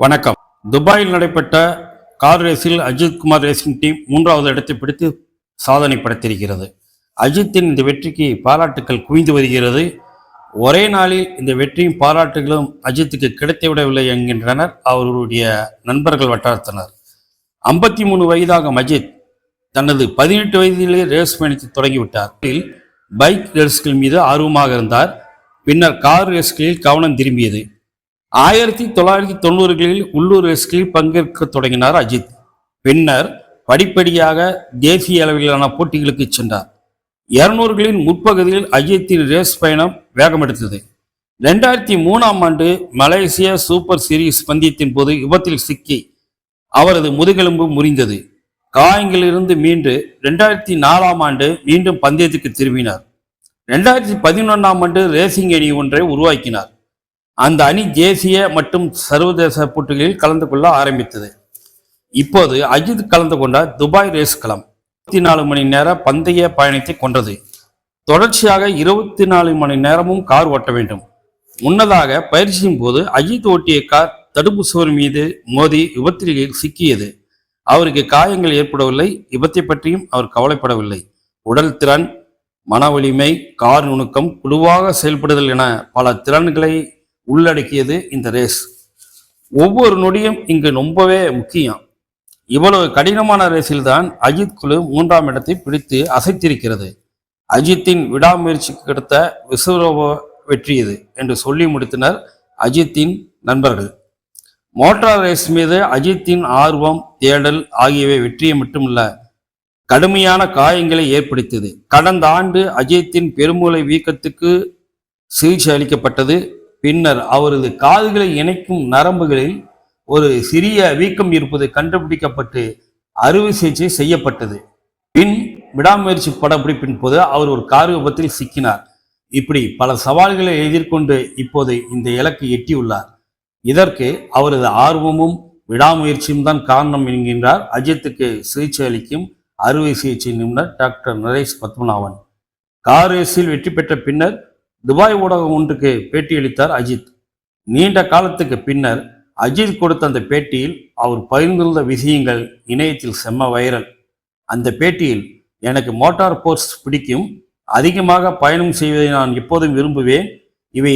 வணக்கம். துபாயில் நடைபெற்ற கார் ரேஸில் அஜித் குமார் ரேசிங் டீம் மூன்றாவது இடத்தை பிடித்து சாதனை படைத்திருக்கிறது. அஜித்தின் இந்த வெற்றிக்கு பாராட்டுக்கள் குவிந்து வருகிறது. ஒரே நாளில் இந்த வெற்றியும் பாராட்டுகளும் அஜித்துக்கு கிடைத்துவிடவில்லை என்கின்றனர். அவருடைய நண்பர்கள் வட்டாரத்தினர். ஐம்பத்தி மூணு வயதாகும் அஜித் தனது பதினெட்டு வயதிலே ரேஸ் பயணித்து தொடங்கிவிட்டார். பைக் ரேஸ்கள் மீது ஆர்வமாக இருந்தார். பின்னர் கார் ரேஸ்களில் கவனம் திரும்பியது. ஆயிரத்தி தொள்ளாயிரத்தி தொண்ணூறுகளில் உள்ளூர் ரேஸ்களில் பங்கேற்க தொடங்கினார் அஜித். பின்னர் படிப்படியாக தேசிய அளவிலான போட்டிகளுக்கு சென்றார். இருநூறுகளின் முற்பகுதியில் அஜித்தின் ரேஸ் பயணம் வேகமெடுத்தது ரெண்டாயிரத்தி மூணாம் ஆண்டு மலேசிய சூப்பர் சீரிஸ் பந்தயத்தின் போது விபத்தில் சிக்கி அவரது முதுகெலும்பு முறிந்தது. காயங்களிலிருந்து மீண்டு ரெண்டாயிரத்தி நாலாம் ஆண்டு மீண்டும் பந்தயத்துக்கு திரும்பினார். ரெண்டாயிரத்தி பதினொன்றாம் ஆண்டு ரேசிங் அணி ஒன்றை உருவாக்கினார். அந்த அணி தேசிய மற்றும் சர்வதேச போட்டிகளில் கலந்து கொள்ள ஆரம்பித்தது. இப்போது அஜித் கலந்து கொண்ட துபாய் ரேஸ் களம் இருபத்தி நாலு மணி நேர பந்தய பயணத்தை கொண்டது. தொடர்ச்சியாக இருபத்தி நாலு மணி நேரமும் கார் ஓட்ட வேண்டும். முன்னதாக பயிற்சியின் போது அஜித் ஓட்டிய கார் தடுப்பு சுவர் மீது மோதி விபத்தில் சிக்கியது. அவருக்கு காயங்கள் ஏற்படவில்லை. விபத்தை பற்றியும் அவர் கவலைப்படவில்லை. உடல் திறன் மன வலிமை கார் நுணுக்கம் குழுவாக செயல்படுதல் என பல திறன்களை உள்ளடக்கியது இந்த ரேஸ் ஒவ்வொரு நொடியும் இங்கு ரொம்பவே முக்கியம். இவ்வளவு கடினமான ரேஸில் தான் அஜித் குழு மூன்றாம் இடத்தை பிடித்து அசைத்திருக்கிறது. அஜித்தின் விடாமுயற்சிக்கு கிடைத்த விஸ்வரூப வெற்றி இது என்று சொல்லி முடித்தனர் அஜித்தின் நண்பர்கள். மோட்டார் ரேஸ் மீது அஜித்தின் ஆர்வம் தேடல் ஆகியவை வெற்றியை மட்டுமல்ல கடுமையான காயங்களை ஏற்படுத்தியது. கடந்த ஆண்டு அஜித்தின் பெருமூளை வீக்கத்துக்கு சிகிச்சை அளிக்கப்பட்டது. பின்னர் அவரது காதுகளை இணைக்கும் நரம்புகளில் ஒரு சிறிய வீக்கம் இருப்பது கண்டுபிடிக்கப்பட்டு அறுவை சிகிச்சை செய்யப்பட்டது. பின் விடாமுயற்சி படப்பிடிப்பின் போது அவர் ஒரு கார் விபத்தில் சிக்கினார். இப்படி பல சவால்களை எதிர்கொண்டு இப்போது இந்த இலக்கை எட்டியுள்ளார். இதற்கு அவரது ஆர்வமும் விடாமுயற்சியும் தான் காரணம் என்கின்றார். அஜித்துக்கு சிகிச்சை அளிக்கும் அறுவை சிகிச்சை நிபுணர் டாக்டர் நரேஷ் பத்மநாபன். கார் ரேஸில் வெற்றி பெற்ற பின்னர் துபாய் ஊடகம் ஒன்றுக்கு பேட்டியளித்தார் அஜித். நீண்ட காலத்துக்கு பின்னர் அஜித் கொடுத்த அந்த பேட்டியில் அவர் பகிர்ந்துள்ள விஷயங்கள் இணையத்தில் செம்ம வைரல். அந்த பேட்டியில் எனக்கு மோட்டார் போர்ஸ் பிடிக்கும் அதிகமாக பயணம் செய்வதை நான் எப்போதும் விரும்புவேன். இவை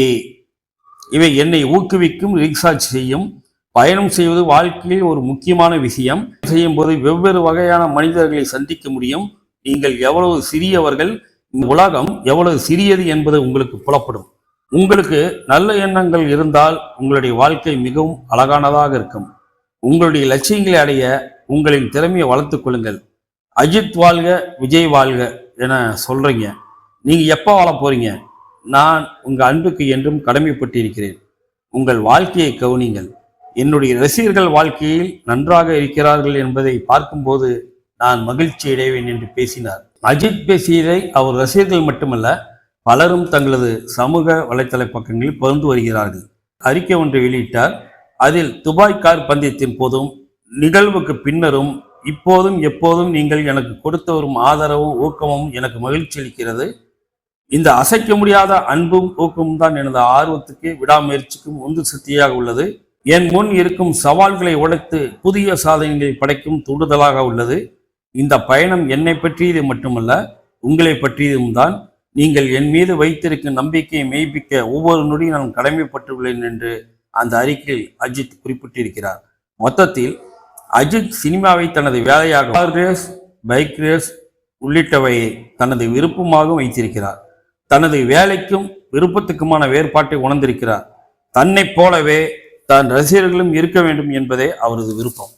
இவை என்னை ஊக்குவிக்கும் ரீசார்ஜ் செய்யும். பயணம் செய்வது வாழ்க்கையில் ஒரு முக்கியமான விஷயம். செய்யும் போது வெவ்வேறு வகையான மனிதர்களை சந்திக்க முடியும். நீங்கள் எவ்வளவு சிறியவர்கள் இந்த உலகம் எவ்வளவு சிறியது என்பது உங்களுக்கு புலப்படும். உங்களுக்கு நல்ல எண்ணங்கள் இருந்தால் உங்களுடைய வாழ்க்கை மிகவும் அழகானதாக இருக்கும். உங்களுடைய லட்சியங்களை அடைய உங்களின் திறமையை வளர்த்துக் கொள்ளுங்கள். அஜித் வாழ்க விஜய் வாழ்க என சொல்றீங்க. நீங்க எப்போ வாழ போறீங்க? நான் உங்கள் அன்புக்கு என்றும் கடமைப்பட்டிருக்கிறேன். உங்கள் வாழ்க்கையை கவனிங்கள் என்னுடைய ரசிகர்கள் வாழ்க்கையில் நன்றாக இருக்கிறார்கள் என்பதை பார்க்கும்போது நான் மகிழ்ச்சி அடைவேன் என்று பேசினார். அஜித் பேசியதை அவர் ரசிகர்கள் மட்டுமல்ல பலரும் தங்களது சமூக வலைத்தள பக்கங்களில் பகிர்ந்து வருகிறார்கள். அறிக்கை ஒன்றை வெளியிட்டார். அதில் துபாய் கார் பந்தயத்தின் போதும் நிகழ்வுக்கு பின்னரும் இப்போதும் எப்போதும் நீங்கள் எனக்கு கொடுத்து வரும் ஆதரவும் ஊக்கமும் எனக்கு மகிழ்ச்சி அளிக்கிறது. இந்த அசைக்க முடியாத அன்பும் ஊக்கமும் தான் எனது ஆர்வத்துக்கு விடாமுயற்சிக்கும் உந்து சக்தியாக உள்ளது. என் முன் இருக்கும் சவால்களை உடைத்து புதிய சாதனைகளை படைக்கும் தூண்டுதலாக உள்ளது. இந்த பயணம் என்னை பற்றியது மட்டுமல்ல உங்களை பற்றியதும் தான். நீங்கள் என் மீது வைத்திருக்கும் நம்பிக்கையை மெய்ப்பிக்க ஒவ்வொரு நொடியும் நான் கடமைப்பட்டுள்ளேன் என்று அந்த அறிக்கையில் அஜித் குறிப்பிட்டிருக்கிறார். மொத்தத்தில் அஜித் சினிமாவை தனது வேலையாக கார் ரேஸ் பைக் ரேஸ் உள்ளிட்டவையை தனது விருப்பமாக வைத்திருக்கிறார். தனது வேலைக்கும் விருப்பத்துக்குமான வேறுபாட்டை உணர்ந்திருக்கிறார். தன்னைப் போலவே தன் ரசிகர்களும் இருக்க வேண்டும் என்பதே அவரது விருப்பம்.